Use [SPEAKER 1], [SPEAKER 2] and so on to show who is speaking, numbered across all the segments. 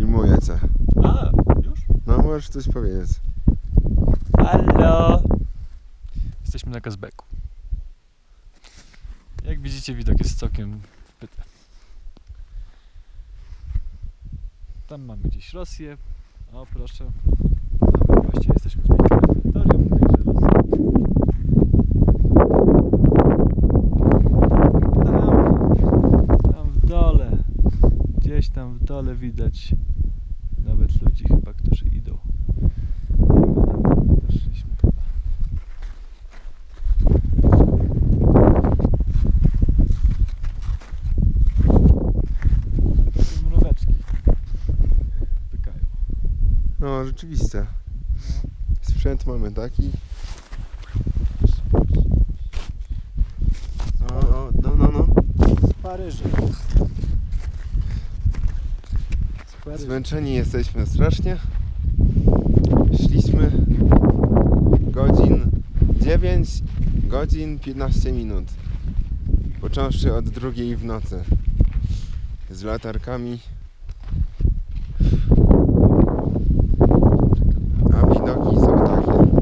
[SPEAKER 1] Filmuję cię.
[SPEAKER 2] A, już?
[SPEAKER 1] No, możesz coś powiedzieć.
[SPEAKER 2] Halo! Jesteśmy na Kazbeku. Jak widzicie, widok jest całkiem wpyty. Tam mamy gdzieś Rosję. O, proszę. Właściwie jesteśmy w tej krematorium, także Rosja. Tam, tam w dole, gdzieś tam w dole widać nawet ludzi chyba, którzy idą. My tam tędy też szliśmy chyba. Mróweczki pykają.
[SPEAKER 1] No, rzeczywiście. Sprzęt mamy taki. O, o, no, no, no.
[SPEAKER 2] Z Paryża. Z Paryża.
[SPEAKER 1] Zmęczeni jesteśmy strasznie. Szliśmy godzin 9 godzin 15 minut. Począwszy od drugiej w nocy. Z latarkami. A widoki są takie.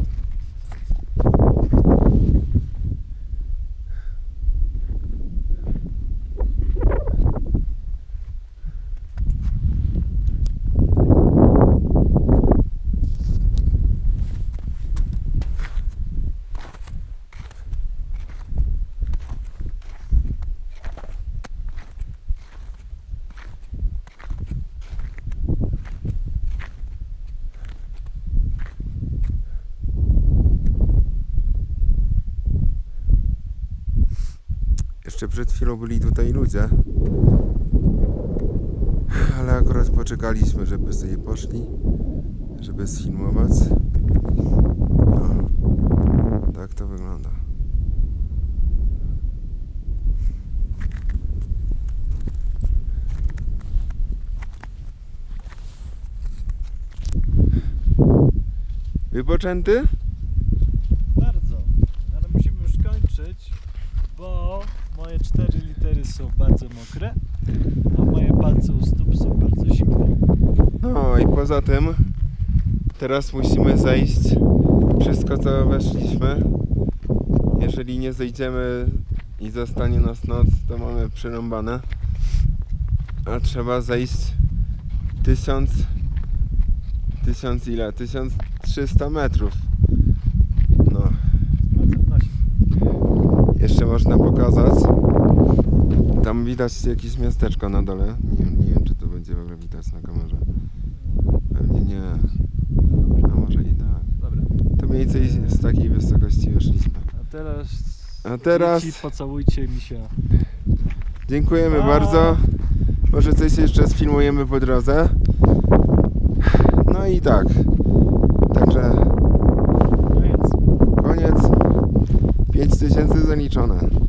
[SPEAKER 1] Jeszcze przed chwilą byli tutaj ludzie. Ale akurat poczekaliśmy, żeby sobie poszli, żeby sfilmować. No, tak to wygląda. Wypoczęty?
[SPEAKER 2] Bardzo. Ale musimy już kończyć, bo moje cztery litery są bardzo mokre, a moje palce u stóp są bardzo zimne.
[SPEAKER 1] No i poza tym teraz musimy zejść wszystko co weszliśmy. Jeżeli nie zejdziemy i zostanie nas noc, to mamy przerąbane. A trzeba zejść tysiąc tysiąc ile? 1300 metrów. No,
[SPEAKER 2] Palce w nosie.
[SPEAKER 1] jeszcze można pokazać. Tam widać jakieś miasteczko na dole. Nie, wiem- nie wiem, czy to będzie w ogóle widać na kamerze. Pewnie nie. A może i tak.
[SPEAKER 2] Dobra.
[SPEAKER 1] To mniej więcej z takiej wysokości weszliśmy.
[SPEAKER 2] A teraz,
[SPEAKER 1] A teraz
[SPEAKER 2] dzieci, pocałujcie mi się.
[SPEAKER 1] dziękujemy
[SPEAKER 2] A.
[SPEAKER 1] bardzo. Może coś jeszcze sfilmujemy po drodze. No i tak. Także 非常难。